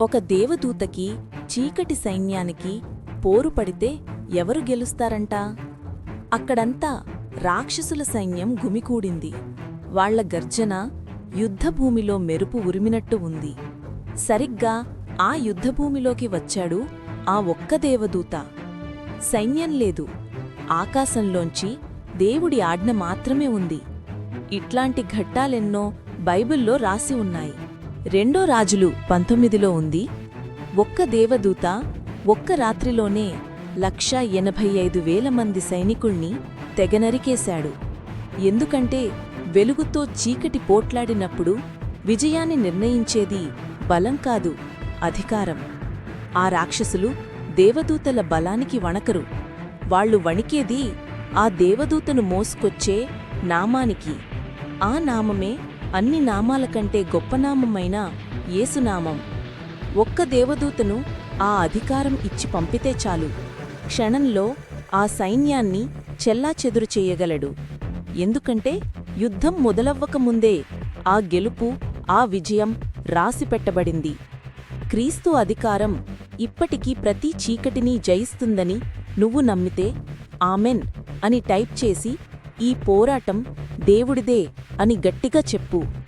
ఒక దేవదూతకి చీకటి సైన్యానికి పోరు పడితే ఎవరు గెలుస్తారంట? అక్కడంతా రాక్షసుల సైన్యం గుమికూడింది. వాళ్ళ గర్జన యుద్ధభూమిలో మెరుపు ఉరిమినట్టు ఉంది. సరిగ్గా ఆ యుద్ధభూమిలోకి వచ్చాడు ఆ ఒక్క దేవదూత. సైన్యం లేదు. ఆకాశంలోంచి దేవుడి ఆజ్ఞ మాత్రమే ఉంది. ఇట్లాంటి ఘట్టాలెన్నో బైబిల్లో రాసి ఉన్నాయి. రెండో రాజులు పంతొమ్మిదిలో ఉంది. ఒక్క దేవదూత ఒక్క రాత్రిలోనే లక్ష ఎనభై ఐదు వేల మంది సైనికుణ్ణి తెగనరికేశాడు. ఎందుకంటే వెలుగుతో చీకటి పోట్లాడినప్పుడు విజయాన్ని నిర్ణయించేది బలం కాదు అధికారం. ఆ రాక్షసులు దేవదూతల బలానికి వణకరు. వాళ్ళు వణికేది ఆ దేవదూతను మోసుకొచ్చే నామానికి. ఆ నామమే అన్ని నామాల కంటే గొప్ప నామమైన యేసునామం. ఒక్క దేవదూతను ఆ అధికారం ఇచ్చి పంపితే చాలు. క్షణంలో ఆ సైన్యాన్ని చెల్లాచెదురు చేయగలడు. ఎందుకంటే యుద్ధం మొదలవ్వకముందే ఆ గెలుపు ఆ విజయం రాసిపెట్టబడింది క్రీస్తు అధికారం ఇప్పటికీ ప్రతి చీకటిని జయిస్తుందని నువ్వు నమ్మితే ఆమెన్ అని టైప్ చేసి ఈ పోరాటం దేవుడిదే అని గట్టిగా చెప్పు.